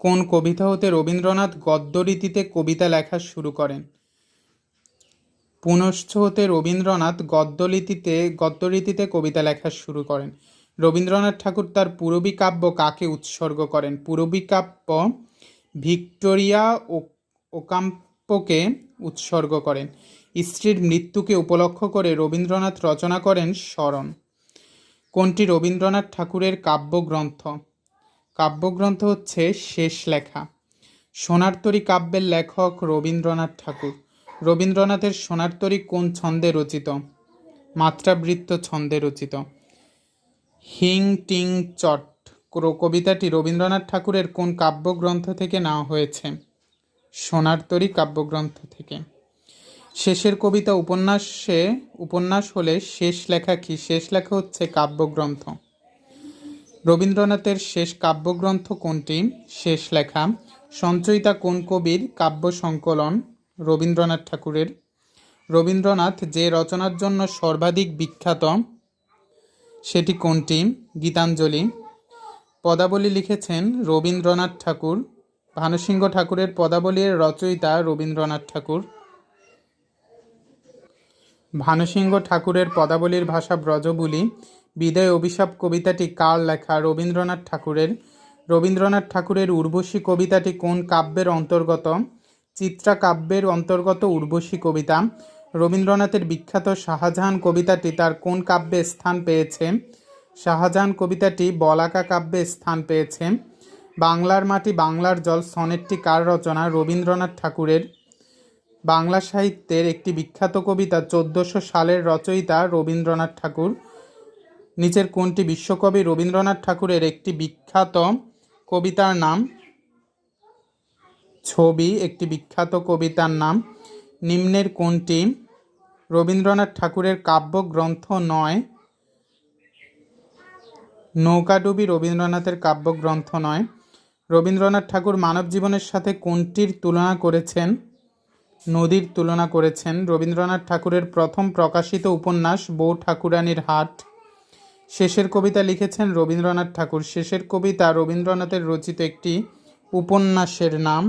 কোন কবিতা হতে রবীন্দ্রনাথ গদ্যরীতিতে কবিতা লেখা শুরু করেন? পুনশ্চ হতে রবীন্দ্রনাথ গদ্যরীতিতে গদ্যরীতিতে কবিতা লেখা শুরু করেন। রবীন্দ্রনাথ ঠাকুর তার পূরবী কাব্য কাকে উৎসর্গ করেন? পূরবী কাব্য ভিক্টোরিয়া ও, ওকাম্পোকে উৎসর্গ করেন। স্ত্রীর মৃত্যুকে উপলক্ষ করে রবীন্দ্রনাথ রচনা করেন স্মরণ। কোনটি রবীন্দ্রনাথ ঠাকুরের কাব্যগ্রন্থ? কাব্যগ্রন্থ হচ্ছে শেষ লেখা। সোনারতরী কাব্যের লেখক রবীন্দ্রনাথ ঠাকুর। রবীন্দ্রনাথের সোনারতরী কোন ছন্দে রচিত? মাত্রাবৃত্ত ছন্দে রচিত। হিং টিং চট। কবিতাটি রবীন্দ্রনাথ ঠাকুরের কোন কাব্যগ্রন্থ থেকে নেওয়া হয়েছে? সোনারতরী কাব্যগ্রন্থ থেকে। শেষের কবিতা উপন্যাসে উপন্যাস হলে শেষ লেখা কি? শেষ লেখা হচ্ছে কাব্যগ্রন্থ। রবীন্দ্রনাথের শেষ কাব্যগ্রন্থ কোনটি? শেষ লেখা। সঞ্চয়িতা কোন কবির কাব্য সংকলন? রবীন্দ্রনাথ ঠাকুরের। রবীন্দ্রনাথ যে রচনার জন্য সর্বাধিক বিখ্যাত, সেটি কোনটি? গীতাঞ্জলি। পদাবলী লিখেছেন রবীন্দ্রনাথ ঠাকুর। ভানুসিংহ ঠাকুরের পদাবলীর রচয়িতা রবীন্দ্রনাথ ঠাকুর। ভানুসিংহ ঠাকুরের পদাবলীর ভাষা ব্রজবুলি, বিদায় অভিশাপ কবিতাটি কার লেখা, রবীন্দ্রনাথ ঠাকুরের রবীন্দ্রনাথ ঠাকুরের উর্বশী কবিতাটি কোন কাব্যের অন্তর্গত? চিত্রা কাব্যের অন্তর্গত উর্বশী কবিতা, রবীন্দ্রনাথের বিখ্যাত শাহজাহান কবিতাটি তার কোন কাব্যে স্থান পেয়েছে? শাহজাহান কবিতাটি বলাকা কাব্যে স্থান পেয়েছে। বাংলার মাটি বাংলার জল সনেটটি কার রচনা? রবীন্দ্রনাথ ঠাকুরের বাংলা সাহিত্যের একটি বিখ্যাত কবিতা চোদ্দোশো সালের রচয়িতা রবীন্দ্রনাথ ঠাকুর। নিচের কোনটি বিশ্বকবি রবীন্দ্রনাথ ঠাকুরের একটি বিখ্যাত কবিতার নাম। ছবি একটি বিখ্যাত কবিতার নাম। নিম্নের কোনটি রবীন্দ্রনাথ ঠাকুরের কাব্যগ্রন্থ নয়। নৌকাডুবি রবীন্দ্রনাথের কাব্যগ্রন্থ নয়। রবীন্দ্রনাথ ঠাকুর মানব জীবনের সাথে কোনটির তুলনা করেছেন। নদীর তুলনা করেছেন রবীন্দ্রনাথ ঠাকুরের প্রথম প্রকাশিত উপন্যাস বউ ঠাকুরানীর হাট। শেষের কবিতা লিখেছেন রবীন্দ্রনাথ ঠাকুর। শেষের কবিতা রবীন্দ্রনাথের রচিত একটি উপন্যাসের নাম